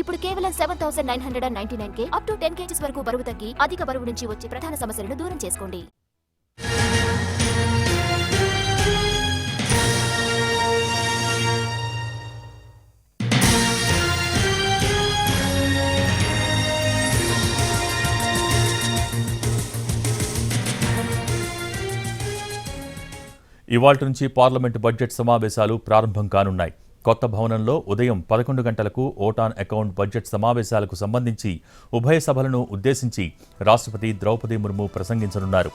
ఇప్పుడు కేవలం seven thousand nine hundred and ninety nine K up to ten kgs వరకు బరువు తగ్గి అధిక బరువు నుంచి వచ్చే ప్రధాన సమస్యలను దూరం చేసుకోండి. ఇవాళ నుంచి పార్లమెంటు బడ్జెట్ సమావేశాలు ప్రారంభం కానున్నాయి. కొత్త భవనంలో ఉదయం పదకొండు గంటలకు ఓటాన్ అకౌంట్ బడ్జెట్ సమావేశాలకు సంబంధించి ఉభయ సభలను ఉద్దేశించి రాష్ట్రపతి ద్రౌపది ముర్ము ప్రసంగించనున్నారు.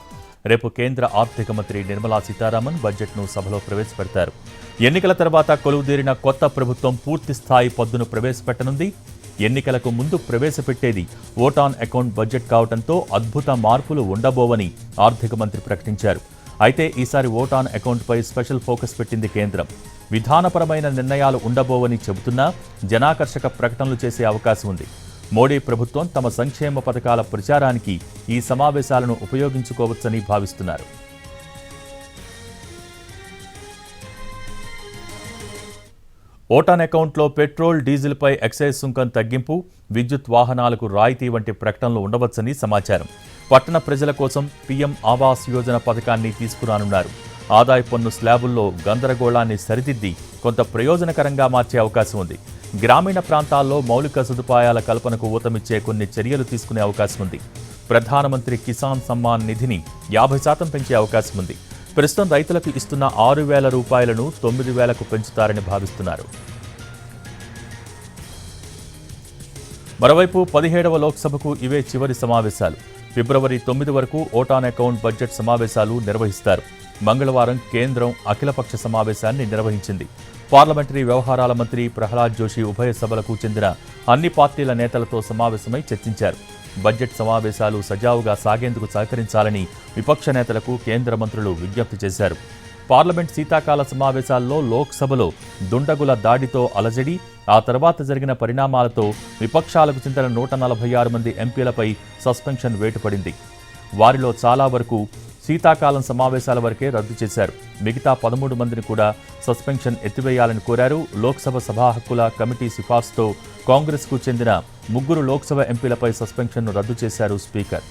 రేపు కేంద్ర ఆర్థిక మంత్రి నిర్మలా సీతారామన్ బడ్జెట్ను సభలో ప్రవేశపెడతారు. ఎన్నికల తర్వాత కొలువుదీరిన కొత్త ప్రభుత్వం పూర్తి స్థాయి పద్దును ప్రవేశపెట్టనుంది. ఎన్నికలకు ముందు ప్రవేశపెట్టేది ఓటాన్ అకౌంట్ బడ్జెట్ కావడంతో అద్భుత మార్పులు ఉండబోవని ఆర్థిక మంత్రి ప్రకటించారు. అయితే ఈసారి ఓటాన్ అకౌంట్పై స్పెషల్ ఫోకస్ పెట్టింది కేంద్రం. విధానపరమైన నిర్ణయాలు ఉండబోవని చెబుతున్నా జనాకర్షక ప్రకటనలు చేసే అవకాశం ఉంది. మోడీ ప్రభుత్వం తమ సంక్షేమ పథకాల ప్రచారానికి ఈ సమావేశాలను ఉపయోగించుకోవచ్చని భావిస్తున్నారు. ఓటాన్ అకౌంట్లో పెట్రోల్ డీజిల్పై ఎక్సైజ్ సుంకం తగ్గింపు విద్యుత్ వాహనాలకు రాయితీ వంటి ప్రకటనలు ఉండవచ్చని సమాచారం. పట్టణ ప్రజల కోసం పీఎం ఆవాస్ యోజన పథకాన్ని తీసుకురానున్నారు. ఆదాయ పన్ను స్లాబుల్లో గందరగోళాన్ని సరిదిద్ది కొంత ప్రయోజనకరంగా మార్చే అవకాశం ఉంది. గ్రామీణ ప్రాంతాల్లో మౌలిక సదుపాయాల కల్పనకు ఊతమిచ్చే కొన్ని చర్యలు తీసుకునే అవకాశం ఉంది. ప్రధానమంత్రి కిసాన్ సమ్మాన్ నిధిని యాభై శాతం పెంచే అవకాశం ఉంది. ప్రస్తుతం రైతులకు ఇస్తున్న ఆరు వేల రూపాయలను తొమ్మిది వేలకు పెంచుతారని భావిస్తున్నారు. మరోవైపు పదిహేడవ లోక్సభకు ఇవే చివరి సమావేశాలు. ఫిబ్రవరి తొమ్మిది వరకు ఓటాన్ అకౌంట్ బడ్జెట్ సమావేశాలు నిర్వహిస్తారు. మంగళవారం కేంద్రం అఖిలపక్ష సమావేశాన్ని నిర్వహించింది. పార్లమెంటరీ వ్యవహారాల మంత్రి ప్రహ్లాద్ జోషి ఉభయ సభలకు చెందిన అన్ని పార్టీల నేతలతో సమావేశమై చర్చించారు. బడ్జెట్ సమావేశాలు సజావుగా సాగేందుకు సహకరించాలని విపక్ష నేతలకు కేంద్ర మంత్రులు విజ్ఞప్తి చేశారు. పార్లమెంట్ శీతాకాల సమావేశాల్లో లోక్సభలో దుండగుల దాడితో అలజడి ఆ తర్వాత జరిగిన పరిణామాలతో విపక్షాలకు చెందిన నూట నలభై ఆరు మంది ఎంపీలపై సస్పెన్షన్ వేటుపడింది. వారిలో చాలా వరకు శీతాకాలం సమావేశాల వరకే రద్దు చేశారు. మిగతా పదమూడు మందిని కూడా సస్పెన్షన్ ఎత్తివేయాలని కోరారు. లోక్సభ సభా హక్కుల కమిటీ సిఫార్సుతో కాంగ్రెస్కు చెందిన ముగ్గురు లోక్సభ ఎంపీలపై సస్పెన్షన్ను రద్దు చేశారు స్పీకర్.